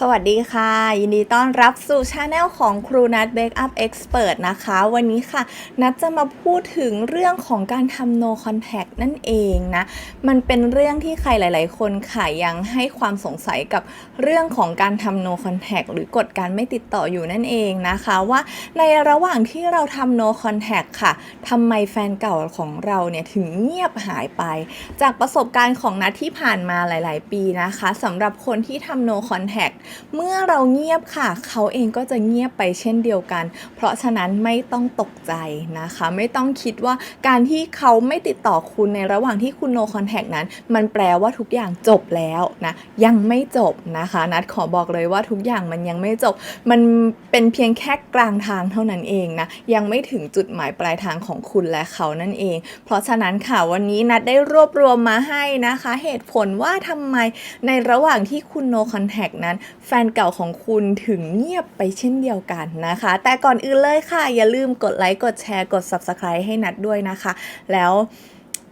สวัสดีค่ะ ยินดีต้อนรับสู่ช anel ของครูนัทเบ k อัพเอ็กซ์เพรนะคะ วันนี้ค่ะ นัทจะมาพูดถึงเรื่องของการทำ no contact นั่นเองนะ มันเป็นเรื่องที่ใครหลาย ๆ คนค่ะยังให้ความสงสัยกับเรื่องของการทำ no contact หรือกฎการไม่ติดต่ออยู่นั่นเองนะคะ ว่าในระหว่างที่เราทำ no contact ค่ะทำไมแฟนเก่าของเราเนี่ยถึงเงียบหายไป จากประสบการณ์ของนัทที่ผ่านมาหลาย ๆ ปีนะคะสำหรับคนที่ทำ no contact เมื่อเราเงียบค่ะ เขาเองก็จะเงียบไปเช่นเดียวกัน เพราะฉะนั้นไม่ต้องตกใจนะคะ ไม่ต้องคิดว่าการที่เขาไม่ติดต่อคุณในระหว่างที่คุณ no contact นั้น มันแปลว่าทุกอย่างจบแล้วนะ ยังไม่จบนะคะ นัดขอบอกเลยว่าทุกอย่างมันยังไม่จบ มันเป็นเพียงแค่กลางทางเท่านั้นเองนะ ยังไม่ถึงจุดหมายปลายทางของคุณและเขานั่นเอง เพราะฉะนั้นค่ะวันนี้นัดได้รวบรวมมาให้นะคะ เหตุผลว่าทำไมในระหว่างที่คุณ no contact นั้น แฟนเก่าของคุณถึงเงียบไปเช่นเดียวกันนะคะ แต่ก่อนอื่นเลยค่ะ อย่าลืมกดไลค์กดแชร์กด subscribe ให้นัดด้วยนะคะ แล้ว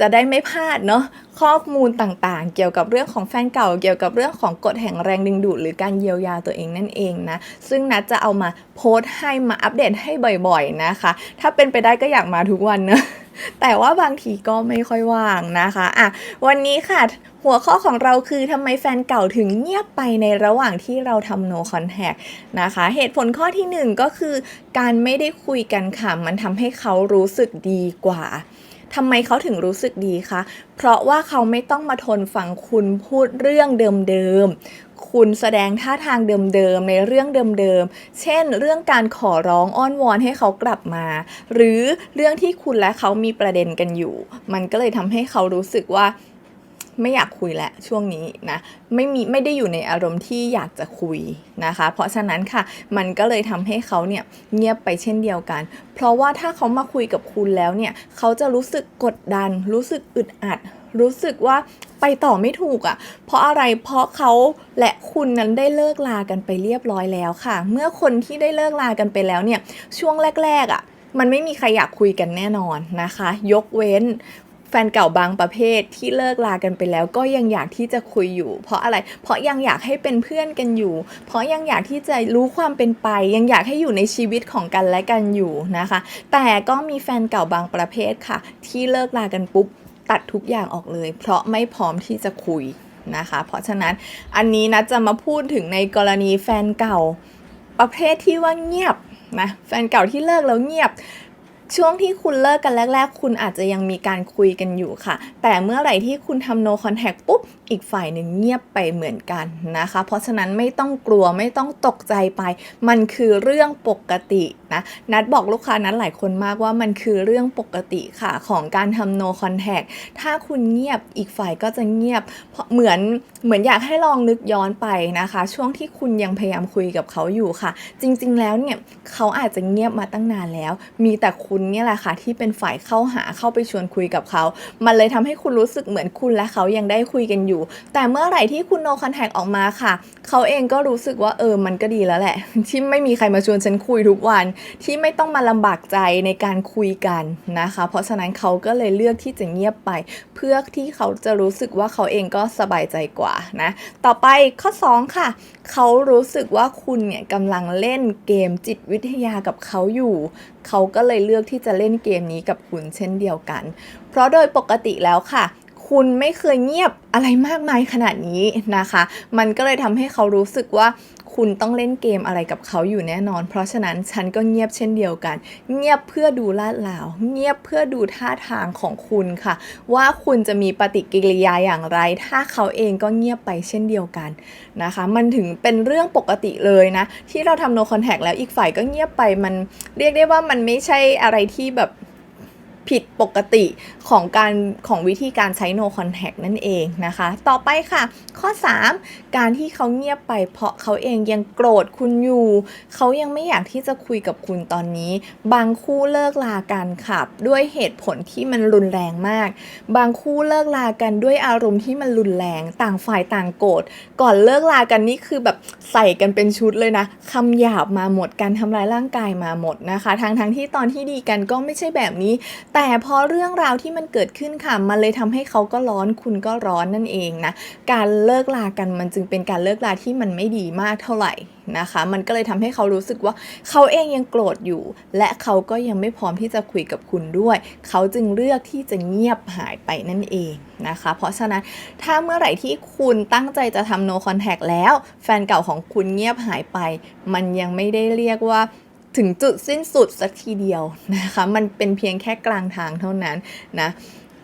จะได้ไม่พลาดเนาะข้อมูลต่างๆ เกี่ยวกับเรื่องของแฟนเก่า เกี่ยวกับเรื่องของกฎแห่งแรงดึงดูดหรือการเยียวยาตัวเองนั่นเองนะ ซึ่งนัดจะเอามาโพสต์ให้มาอัปเดตให้บ่อยๆนะคะ ถ้าเป็นไปได้ก็อยากมาทุกวันเนอะ แต่ว่าบางทีก็ไม่ค่อยว่างนะคะอะวันนี้ค่ะ หัวข้อของเราคือทำไมแฟนเก่าถึงเงียบไปในระหว่างที่เราทำ no contact นะคะ เหตุผลข้อที่หนึ่งก็คือ การไม่ได้คุยกันค่ะ มันทำให้เขารู้สึกดีกว่า ทำไมเขาถึงรู้สึกดีคะ เพราะว่าเขาไม่ต้องมาทนฟังคุณพูดเรื่องเดิมๆ คุณแสดงท่าทางเดิมๆ ในเรื่องเดิมๆ เช่น เรื่องการขอร้องอ้อนวอนให้เขากลับมา หรือเรื่องที่คุณและเขามีประเด็นกันอยู่ มันก็เลยทำให้เขารู้สึกว่า ไม่อยากคุยแล้วช่วงนี้นะไม่มีไม่ได้อยู่ในอารมณ์ที่อยากจะคุยนะคะ เพราะฉะนั้นค่ะมันก็เลยทำให้เขาเนี่ยเงียบไปเช่นเดียวกัน เพราะว่าถ้าเขามาคุยกับคุณแล้วเนี่ยเขาจะรู้สึกกดดัน รู้สึกอึดอัด รู้สึกว่าไปต่อไม่ถูกอะ่ะ เพราะอะไร เพราะเขาและคุณนั้นได้เลิกลากันไปเรียบร้อยแล้วค่ะ เมื่อคนที่ได้เลิกลากันไปแล้วเนี่ยช่วงแรก ๆอะ่ะมันไม่มีใครอยากคุยกันแน่นอนนะคะ ยกเว้น แฟนเก่าบางประเภทที่เลิกลากันไปแล้วก็ยังอยากที่จะคุยอยู่ เพราะอะไร เพราะยังอยากให้เป็นเพื่อนกันอยู่ เพราะยังอยากที่จะรู้ความเป็นไป ยังอยากให้อยู่ในชีวิตของกันและกันอยู่นะคะ แต่ก็มีแฟนเก่าบางประเภทค่ะ ที่เลิกลากันปุ๊บตัดทุกอย่างออกเลย เพราะไม่พร้อมที่จะคุยนะคะ เพราะฉะนั้นอันนี้นะจะมาพูดถึงในกรณีแฟนเก่าประเภทที่ว่าเงียบนะแฟนเก่าที่เลิกแล้วเงียบ ช่วงที่คุณเลิกกันแรก ๆ คุณอาจจะยังมีการคุยกันอยู่ค่ะ แต่เมื่อไหร่ที่คุณทำ no contact ปุ๊บ อีกฝ่ายหนึ่งเงียบไปเหมือนกันนะคะ เพราะฉะนั้นไม่ต้องกลัวไม่ต้องตกใจไป มันคือเรื่องปกติ นะนัดบอกลูกค้านัดหลายคนมากว่ามันคือเรื่องปกติค่ะของการทำ no contact ถ้าคุณเงียบอีกฝ่ายก็จะเงียบเหมือนเหมือนอยากให้ลองนึกย้อนไปนะคะ ช่วงที่คุณยังพยายามคุยกับเขาอยู่ค่ะ จริง ๆ แล้วเนี่ยเขาอาจจะเงียบมาตั้งนานแล้ว มีแต่คุณเนี่ยแหละค่ะที่เป็นฝ่ายเข้าหาเข้าไปชวนคุยกับเขา มันเลยทำให้คุณรู้สึกเหมือนคุณและเขายังได้คุยกันอยู่ แต่เมื่อไหร่ที่คุณ no contact ออกมาค่ะ เขาเองก็รู้สึกว่าเออมันก็ดีแล้วแหละ ที่ไม่มีใครมาชวนฉันคุยทุกวันที่ไม่ต้องมาลำบากใจในการคุยกันนะคะ เพราะฉะนั้นเขาก็เลยเลือกที่จะเงียบไป เพื่อที่เขาจะรู้สึกว่าเขาเองก็สบายใจกว่านะ ต่อไปข้อ 2 ค่ะ เขารู้สึกว่าคุณเนี่ยกำลังเล่นเกมจิตวิทยากับเขาอยู่ เขาก็เลยเลือกที่จะเล่นเกมนี้กับคุณเช่นเดียวกัน เพราะโดยปกติแล้วค่ะ คุณไม่เคยเงียบอะไรมากมายขนาดนี้นะคะ มันก็เลยทำให้เขารู้สึกว่าคุณต้องเล่นเกมอะไรกับเขาอยู่แน่นอน เพราะฉะนั้นฉันก็เงียบเช่นเดียวกัน เงียบเพื่อดูลาดลาว เงียบเพื่อดูท่าทางของคุณค่ะ ว่าคุณจะมีปฏิกิริยาอย่างไร ถ้าเขาเองก็เงียบไปเช่นเดียวกันนะคะ มันถึงเป็นเรื่องปกติเลยนะ ที่เราทำ no contact แล้วอีกฝ่ายก็เงียบไปมันเรียกได้ว่ามันไม่ใช่อะไรที่แบบ ผิดปกติของการของวิธีการใช้ no contact นั่นเองนะคะ ต่อไปค่ะ ข้อ 3 การที่เขาเงียบไปเพราะเขาเองยังโกรธคุณอยู่ เขายังไม่อยากที่จะคุยกับคุณตอนนี้ บางคู่เลิกลากันค่ะด้วยเหตุผลที่มันรุนแรงมาก บางคู่เลิกลากันด้วยอารมณ์ที่มันรุนแรงต่างฝ่ายต่างโกรธก่อนเลิกลากันนี่คือแบบใส่กันเป็นชุดเลยนะคำหยาบมาหมดการทำร้ายร่างกายมาหมดนะคะทั้งทั้งที่ตอนที่ดีกันก็ไม่ใช่แบบนี้แแต่พอเรื่องราวที่มันเกิดขึ้นค่ะ มันเลยทำให้เขาก็ร้อนคุณก็ร้อนนั่นเองนะ การเลิกลากันมันจึงเป็นการเลิกลาที่มันไม่ดีมากเท่าไหร่นะคะ มันก็เลยทำให้เขารู้สึกว่าเขาเองยังโกรธอยู่ และเขาก็ยังไม่พร้อมที่จะคุยกับคุณด้วย เขาจึงเลือกที่จะเงียบหายไปนั่นเองนะคะ เพราะฉะนั้นถ้าเมื่อไหร่ที่คุณตั้งใจจะทำ no contact แล้ว แฟนเก่าของคุณเงียบหายไป มันยังไม่ได้เรียกว่า ถึงจุดสิ้นสุดสักทีเดียวนะคะ มันเป็นเพียงแค่กลางทางเท่านั้นนะ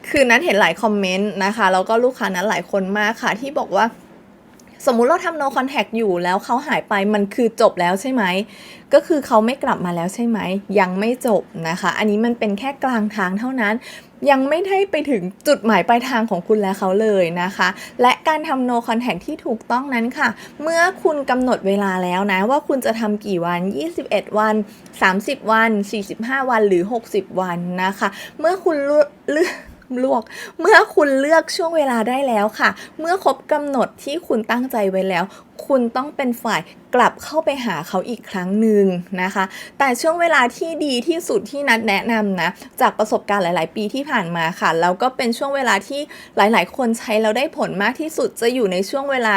คือนั้นเห็นหลายคอมเมนต์นะคะแล้วก็ลูกค้านั้นหลายคนมากค่ะที่บอกว่าสมมุติเราทำ no contact อยู่แล้วเขาหายไปมันคือจบแล้วใช่ไหม ก็คือเขาไม่กลับมาแล้วใช่ไหม ยังไม่จบนะคะ อันนี้มันเป็นแค่กลางทางเท่านั้น ยังไม่ได้ไปถึงจุดหมายปลายทางของคุณและเขาเลยนะคะ และการทำ no contact ที่ถูกต้องนั้นค่ะ เมื่อคุณกำหนดเวลาแล้วนะ ว่าคุณจะทำกี่วัน 21 วัน 30 วัน 45 วันหรือ 60 วันนะคะ เมื่อคุณเลือก ลวก เมื่อคุณเลือกช่วงเวลาได้แล้วค่ะ เมื่อครบกำหนดที่คุณตั้งใจไว้แล้ว คุณต้องเป็นฝ่ายกลับเข้าไปหาเขาอีกครั้งหนึ่งนะคะ แต่ช่วงเวลาที่ดีที่สุดที่นัดแนะนำนะ จากประสบการณ์หลาย ๆ ปีที่ผ่านมาค่ะ แล้วก็เป็นช่วงเวลาที่หลาย ๆ คนใช้แล้วได้ผลมากที่สุดจะอยู่ในช่วงเวลา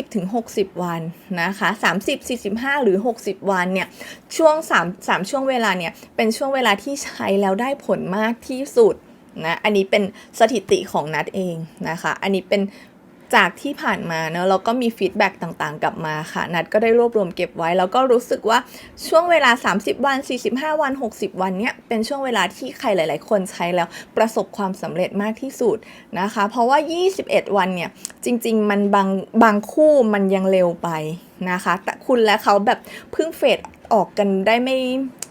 30-60 วันนะคะ 30 45 หรือ 60 วันเนี่ย ช่วง 3 3 ช่วงเวลาเนี่ย เป็นช่วงเวลาที่ใช้แล้วได้ผลมากที่สุด นะ อันนี้เป็นสถิติของนัดเองนะคะ อันนี้เป็นจากที่ผ่านมาเนอะแล้วก็มีฟีดแบ็กต่างๆ กลับมาค่ะ นัดก็ได้รวบรวมเก็บไว้ แล้วก็รู้สึกว่าช่วงเวลา 30 วัน 45 วัน 60 วันเนี่ยเป็นช่วงเวลาที่ใครหลาย ๆ คนใช้แล้วประสบความสำเร็จมากที่สุดนะคะ เพราะว่า 21 วันเนี่ยจริง ๆ มันบางบางคู่มันยังเร็วไปนะคะ แต่คุณและเขาแบบเพิ่งเฟด ออกกันได้ไม่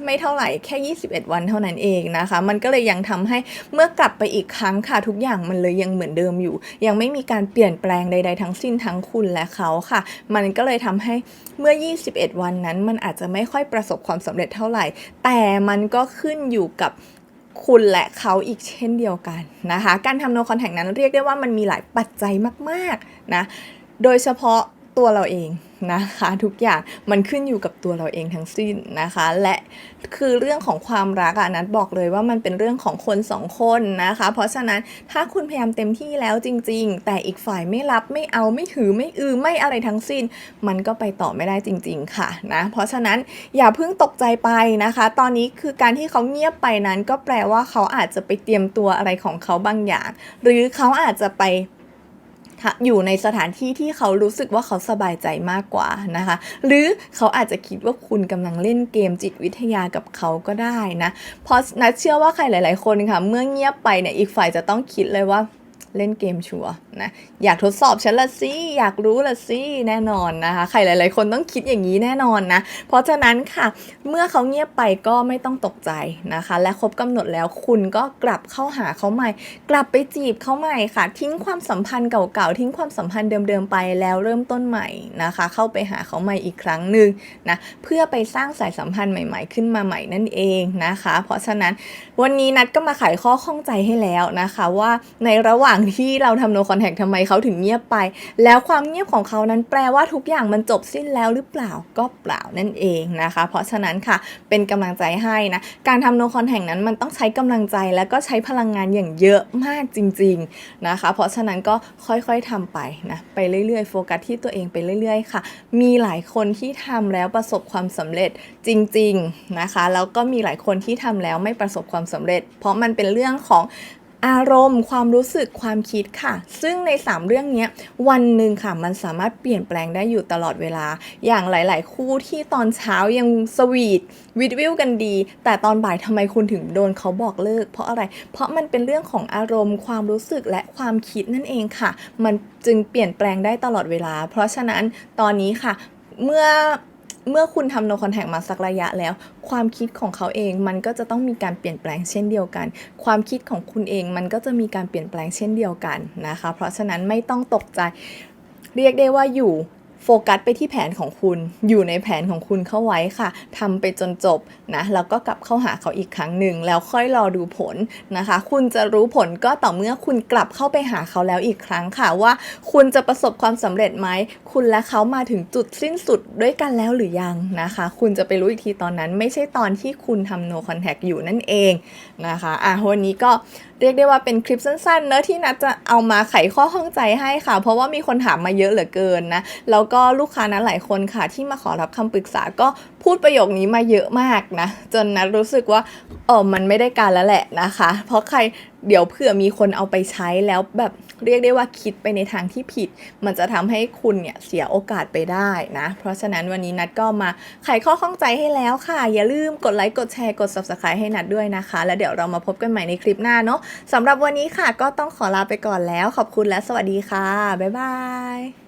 ไม่เท่าไหร่แค่ 21 วันเท่านั้นเองนะคะ มันก็เลยยังทำให้เมื่อกลับไปอีกครั้งค่ะทุกอย่างมันเลยยังเหมือนเดิมอยู่ ยังไม่มีการเปลี่ยนแปลงใด ๆ ทั้งสิ้นทั้งคุณและเขาค่ะ มันก็เลยทำให้เมื่อ 21 วันนั้น มันอาจจะไม่ค่อยประสบความสำเร็จเท่าไหร่ แต่มันก็ขึ้นอยู่กับคุณและเขาอีกเช่นเดียวกันนะคะ การทำ no contact นั้นเรียกได้ว่ามันมีหลายปัจจัยมาก ๆ นะ โดยเฉพาะตัวเราเอง นะคะ ทุกอย่างมันขึ้นอยู่กับตัวเราเองทั้งสิ้นนะคะ และคือเรื่องของความรักอะนัดบอกเลยว่ามันเป็นเรื่องของคนสองคนนะคะ เพราะฉะนั้นถ้าคุณพยายามเต็มที่แล้วจริง ๆ แต่อีกฝ่ายไม่รับไม่เอาไม่ถือไม่อือไม่อะไรทั้งสิ้น มันก็ไปต่อไม่ได้จริง ๆ ค่ะนะเพราะฉะนั้นอย่าเพิ่งตกใจไปนะคะ ตอนนี้คือการที่เขาเงียบไปนั้น ก็แปลว่าเขาอาจจะไปเตรียมตัวอะไรของเขาบางอย่าง หรือเขาอาจจะไป อยู่ในสถานที่ที่เขารู้สึกว่าเขาสบายใจมากกว่านะคะ หรือเขาอาจจะคิดว่าคุณกำลังเล่นเกมจิตวิทยากับเขาก็ได้นะเพราะนัดเชื่อว่าใครหลาย ๆ คนค่ะ เมื่อเงียบไปเนี่ยอีกฝ่ายจะต้องคิดเลยว่า เล่นเกมชัวนะอยากทดสอบฉันละสิอยากรู้ละสิแน่นอนนะคะ ใครหลาย ๆ คนต้องคิดอย่างนี้แน่นอนนะ เพราะฉะนั้นค่ะ เมื่อเขาเงียบไปก็ไม่ต้องตกใจนะคะ และครบกำหนดแล้วคุณก็กลับเข้าหาเขาใหม่ กลับไปจีบเขาใหม่ค่ะ ทิ้งความสัมพันธ์เก่าๆทิ้งความสัมพันธ์เดิม ๆ ไปแล้วเริ่มต้นใหม่นะคะ เข้าไปหาเขาใหม่อีกครั้งหนึ่งนะเพื่อไปสร้างสายสัมพันธ์ใหม่ ๆ ขึ้นมาใหม่นั่นเองนะคะ เพราะฉะนั้นวันนี้นัดก็มาไขข้อข้องใจให้แล้วนะคะ ว่าในระหว่างที่เราทำ no contact ทำไมเขาถึงเงียบไป แล้วความเงียบของเขานั้นแปลว่าทุกอย่างมันจบสิ้นแล้วหรือเปล่าก็เปล่านั่นเองนะคะ เพราะฉะนั้นค่ะเป็นกำลังใจให้นะ การทำ no contact นั้นมันต้องใช้กำลังใจแล้วก็ใช้พลังงานอย่างเยอะมากจริง ๆนะคะ เพราะฉะนั้นก็ค่อยๆทำไปนะไปเรื่อยๆโฟกัสที่ตัวเองไปเรื่อยๆ ค่ะ มีหลายคนที่ทำแล้วประสบความสำเร็จจริง ๆนะคะ แล้วก็มีหลายคนที่ทำแล้วไม่ประสบความสำเร็จ เพราะมันเป็นเรื่องของ อารมณ์ ความรู้สึกความคิดค่ะ ซึ่งใน 3 เรื่องนี้วันหนึ่งค่ะ มันสามารถเปลี่ยนแปลงได้อยู่ตลอดเวลา อย่างหลาย ๆ คู่ที่ตอนเช้ายังสวีทวิดวิวกันดี แต่ตอนบ่ายทำไมคุณถึงโดนเขาบอกเลิก เพราะอะไร เพราะมันเป็นเรื่องของอารมณ์ ความรู้สึกและความคิดนั่นเองค่ะ มันจึงเปลี่ยนแปลงได้ตลอดเวลา เพราะฉะนั้นตอนนี้ค่ะ เมื่อ เมื่อคุณทำ no contact มาสักระยะแล้ว ความคิดของเขาเองมันก็จะต้องมีการเปลี่ยนแปลงเช่นเดียวกัน ความคิดของคุณเองมันก็จะมีการเปลี่ยนแปลงเช่นเดียวกันนะคะ เพราะฉะนั้นไม่ต้องตกใจเรียกได้ว่าอยู่ โฟกัสไปที่แผนของคุณ อยู่ในแผนของคุณเข้าไว้ค่ะทำไปจนจบนะ แล้วก็กลับเข้าหาเขาอีกครั้งหนึ่ง แล้วค่อยรอดูผลนะคะ คุณจะรู้ผลก็ต่อเมื่อคุณกลับเข้าไปหาเขาแล้วอีกครั้งค่ะว่า คุณจะประสบความสำเร็จไหม คุณและเขามาถึงจุดสิ้นสุดด้วยกันแล้วหรือยังนะคะ คุณจะไปรู้อีกทีตอนนั้น ไม่ใช่ตอนที่คุณทำ no contact อยู่นั่นเองนะคะอะวันนี้ก็เรียกได้ว่าเป็นคลิปสั้นๆเนอะที่นัดจะเอามาไขข้อข้องใจให้ค่ะ เพราะว่ามีคนถามมาเยอะเหลือเกินนะแล้วก็็ลูกค้านั้นหลายคนค่ะ ที่มาขอรับคำปรึกษาก็พูดประโยคนี้มาเยอะมากนะ จนนัดรู้สึกว่าเออมันไม่ได้การแล้วแหละนะคะ เพราะใครเดี๋ยวเผื่อมีคนเอาไปใช้แล้วแบบเรียกได้ว่าคิดไปในทางที่ผิด มันจะทำให้คุณเนี่ยเสียโอกาสไปได้นะ เพราะฉะนั้นวันนี้นัดก็มาไขข้อข้องใจให้แล้วค่ะ อย่าลืมกดไลค์กดแชร์กด subscribe ให้นัดด้วยนะคะ แล้วเดี๋ยวเรามาพบกันใหม่ในคลิปหน้าเนาะสำหรับวันนี้ค่ะก็ต้องขอลาไปก่อนแล้ว ขอบคุณและสวัสดีค่ะบ๊ายบาย